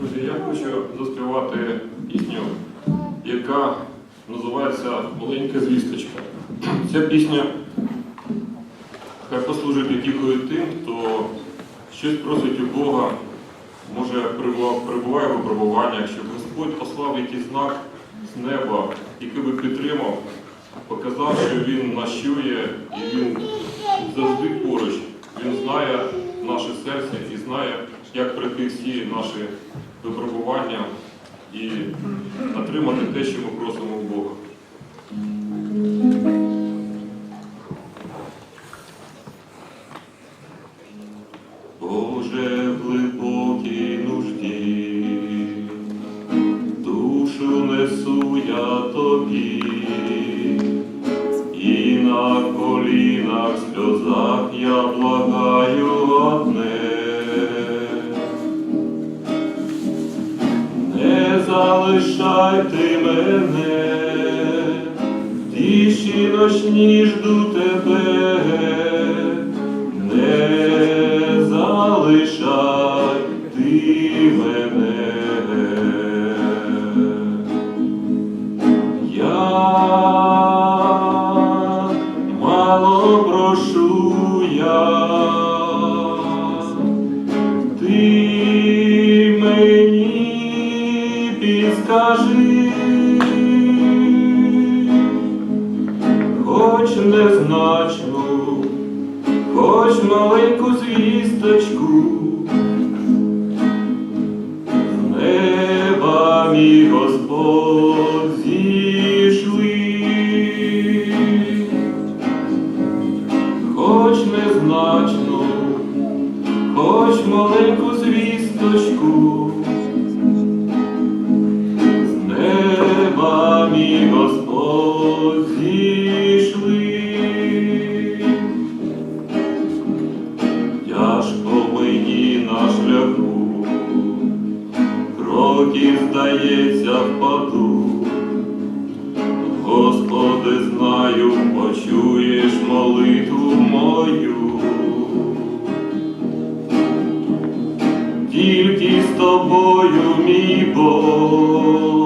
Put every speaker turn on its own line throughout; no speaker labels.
Друзі, я хочу заспівати пісню, яка називається Маленька звісточка. Ця пісня хай послужить утіхою тим, хто щось просить у Бога, може перебуває в випробуваннях, щоб Господь послав якийсь знак з неба, який би підтримав, показав, що Він нащує, і Він завжди поруч. Він знає наше серце і знає як пройти всі наші випробування і отримати те, що ми просимо у Бога. Боже, в глибокій нужді, душу несу я тобі, і на колінах сльозах я благаю Залишай ти мене, в тиші ночні жду тебе, не залишай ти мене. Я мало прошу я, ти підскажи, хоч незначну, хоч маленьку звісточку, неба мій Господь зійшли. Хоч незначну, хоч маленьку звісточку, Господь зійшли. Тяжко мені на шляху, кроки, здається, впаду. Господи, знаю, почуєш молитву мою. Тільки з тобою, мій Бог,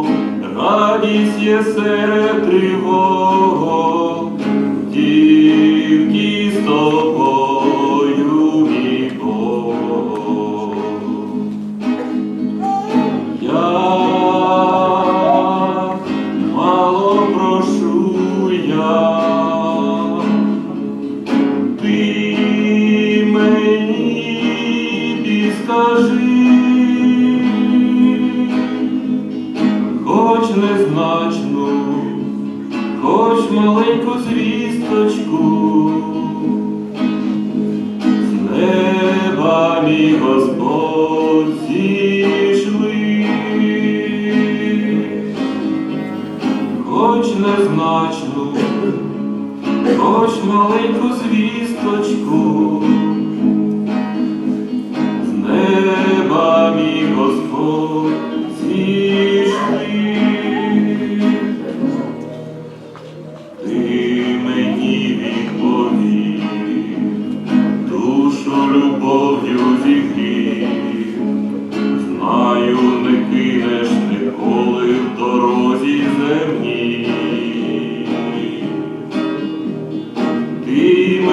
радість є серед тривог, хоч маленьку звісточку, з неба мій Господь зійшли, хоч незначну, хоч маленьку звісточку,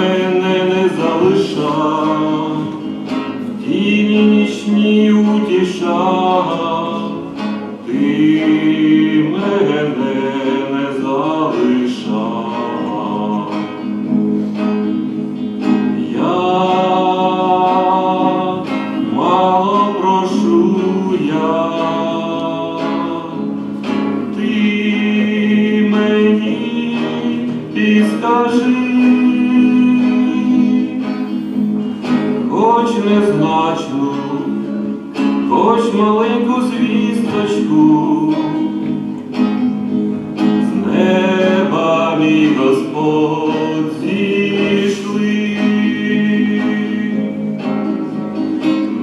мене не залишав, в тіні нічні утішав, ти мене не залишав. Я мало прошу я, незначну, хоч маленьку звісточку, з неба мій Господь зійшли,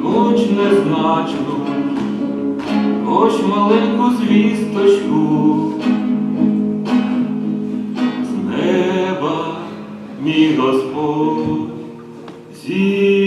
хоч незначну, хоч маленьку звісточку, з неба мій Господь зійшли.